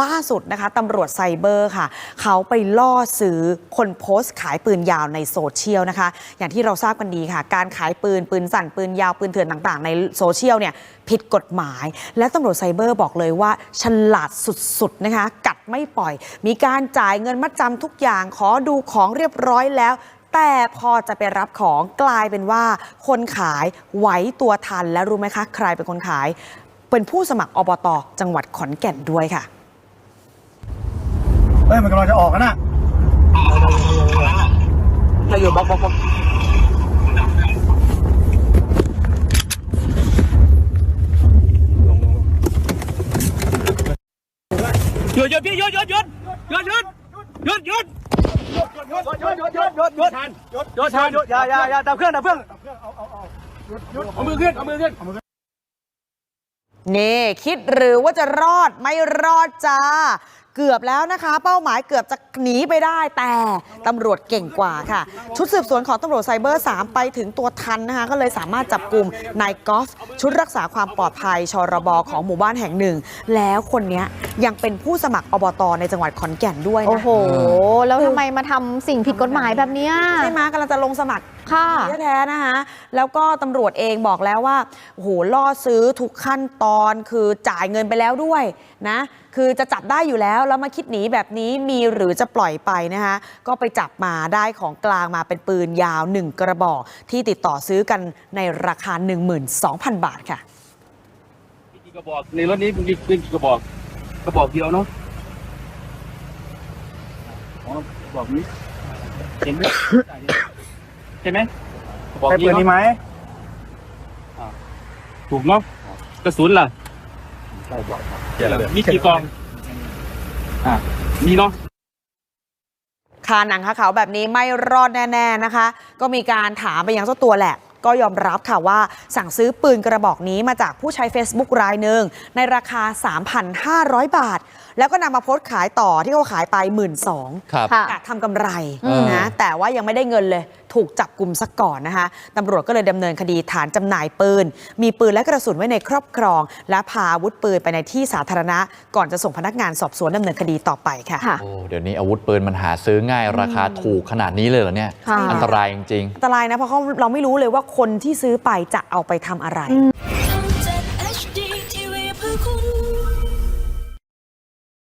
ล่าสุดนะคะตำรวจไซเบอร์ค่ะ เขาไปล่อซื้อคนโพสต์ขายปืนยาวในโซเชียลนะคะ อย่างที่เราทราบกันดีค่ะ การขายปืนปืนสั่นปืนยาวปืนเถื่อนต่างๆ ในโซเชียลเนี่ยผิดกฎหมาย และตำรวจไซเบอร์บอกเลยว่าฉลาดสุดๆนะคะ กัดไม่ปล่อย มีการจ่ายเงินมัดจำทุกอย่างขอดูของเรียบร้อยแล้วแต่พอจะไปรับของกลายเป็นว่า คนขายไหวตัวทันแล้วรู้ไหมคะ ใครเป็นคนขาย เป็นผู้สมัครอบต จังหวัดขอนแก่นด้วยค่ะ เฮ้ยมันกำลังจะออกแล้วนะเราอยู่บล็อกบล็อกบล็อกหยุดหยุดพี่หยุดหยุดหยุดหยุดหยุดหยุดหยุดหยุดหยุดหยุดหยุดหยุดหยุดทันหยุดหยุดทันหยุดอย่าอย่าอย่าดับเครื่องดับเครื่องเอามือขึ้นเอามือขึ้นนี่คิดหรือว่าจะรอดไม่รอดจ้า เกือบแล้วนะคะ เป้าหมายเกือบจะหนีไปได้แต่ตำรวจเก่งกว่าค่ะ ชุดสืบสวนของตำรวจไซเบอร์ 3 ไปถึงตัวทันนะคะ ก็เลยสามารถจับกลุ่มนายกอล์ฟชุดรักษาความปลอดภัยชรบของหมู่บ้านแห่งหนึ่ง แล้วคนเนี้ยยังเป็นผู้สมัครอบตในจังหวัดขอนแก่นด้วยโอ้นะโห แล้วทำไมมาทำสิ่งผิดกฎหมายแบบเนี้ยใช่ไหมกำลังจะลงสมัคร ค่ะแท้ๆนะคะแล้วก็ตำรวจเองบอกแล้วว่าโอ้โหล่อซื้อทุกขั้นตอนคือจ่ายเงินไปแล้วด้วยนะ คือจะจับได้อยู่แล้ว แล้วมาคิดหนีแบบนี้มีหรือจะปล่อยไปนะคะก็ไปจับมาได้ของกลางมาเป็นปืนยาว1กระบอกที่ติดต่อซื้อกันในราคา 12,000 บาทค่ะมีกี่กระบอกในรถนี้มีปืนกี่กระบอกกระบอกเดียวเนาะอ๋อกระบอกนี้เห็นไหม ใช่ไหมกระบอกใช่นี้ปืนนี้เนาะไหมถูกเนาะกระสุนล่ะมีกี่กองอ่ามีเนาะคาหนังคาเขาแบบนี้ไม่รอดแน่ๆนะคะ ก็มีการถามไปยังเจ้าตัวแหละ ก็ยอมรับค่ะว่าสั่งซื้อปืนกระบอกนี้มาจากผู้ใช้ Facebook รายหนึ่งในราคา 3,500 บาท แล้วก็นำมาโพสต์ขายต่อที่เขาขายไป1 2ื่นครับ ค่ะ กะทำกำไรอืม นะแต่ว่ายังไม่ได้เงินเลยถูกจับกลุ่มซะก่อนนะคะตำรวจก็เลยดำเนินคดีฐานจำหน่ายปืน มีปืนและกระสุนไว้ในครอบครอง และพาอาวุธปืนไปในที่สาธารณะ ก่อนจะส่งพนักงานสอบสวนดำเนินคดีต่อไปค่ะ ค่ะ โอ้เดี๋ยวนี้อาวุธปืนมันหาซื้อง่ายราคาถูกขนาดนี้เลยเหรอเนี่ย ค่ะ อันตรายจริง ๆ อันตรายนะเพราะเขาเราไม่รู้เลยว่าคนที่ซื้อไปจะเอาไปทำอะไรอืม